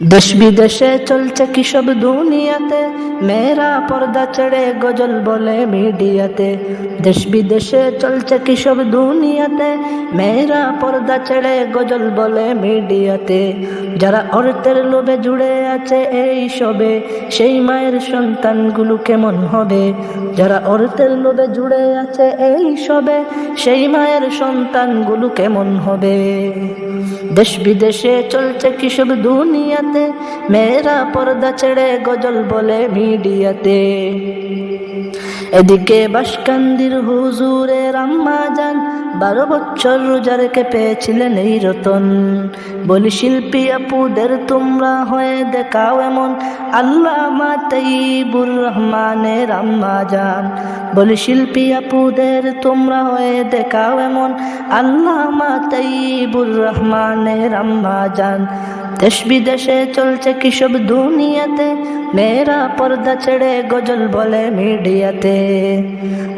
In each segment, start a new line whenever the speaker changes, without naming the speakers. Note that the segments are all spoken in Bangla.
দেশ বিদেশে চলছে কি সব দুনিয়াতে? মেয়েরা পর্দা ছেড়ে গজল বলে মিডিয়াতে। দেশ বিদেশে চলছে কি সব দুনিয়াতে? মেয়েরা পর্দা ছেড়ে গজল বলে মিডিয়াতে। যারা অর্থের লোভে জুড়ে আছে এই সবে, সেই মায়ের সন্তানগুলো কেমন হবে? যারা অর্থের লোভে জুড়ে আছে এই সবে, সেই মায়ের সন্তানগুলো কেমন হবে? দেশ বিদেশে চলছে কৃষক দুনিয়াতে। মেয়েরা পর্দা ছেড়ে গজল বলে মিডিয়াতে। এদিকে বাসকান্দির হুজুরে রাম্মা যান বারো বছর রোজা রেখে পেয়েছিলেন এই রতন। বলি, শিল্পী আপুদের তোমরা হয়ে দেখাও এমন আল্লাহ মাতাইবুর রহমানের আম্মা যান বলি, শিল্পী আপুদের তোমরা হয়ে দেখাও এমন আল্লাহ মাতাইবুর রহমানের আম্মা যান দেশ বিদেশে চলছে কিসব দুনিয়াতে? মেয়েরা পর্দা ছেড়ে গজল বলে মিডিয়াতে।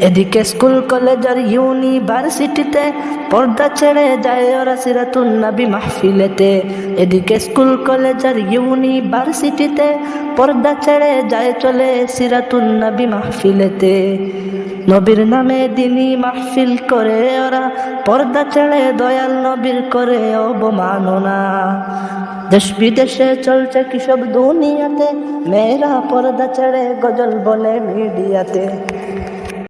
এদিকে স্কুল, কলেজ আর ইউনিভার্সিটিতে পর্দা ছেড়ে যায় ওরা সিরাতুন নাবি মাহফিলেতে। এদিকে স্কুল, কলেজ আর ইউনিভার্সিটিতে পর্দা ছেড়ে যায় চলে সিরাতুন নবী মাহফিলেতে। নবীর নামে দিনই মাহফিল করে ওরা। পর্দা ছেড়ে দয়াল নবীর করে অবমাননা। দেশ বিদেশে চলছে কিসব দুনিয়াতে? মেয়েরা পর্দা ছেড়ে গজল বলে মিডিয়াতে।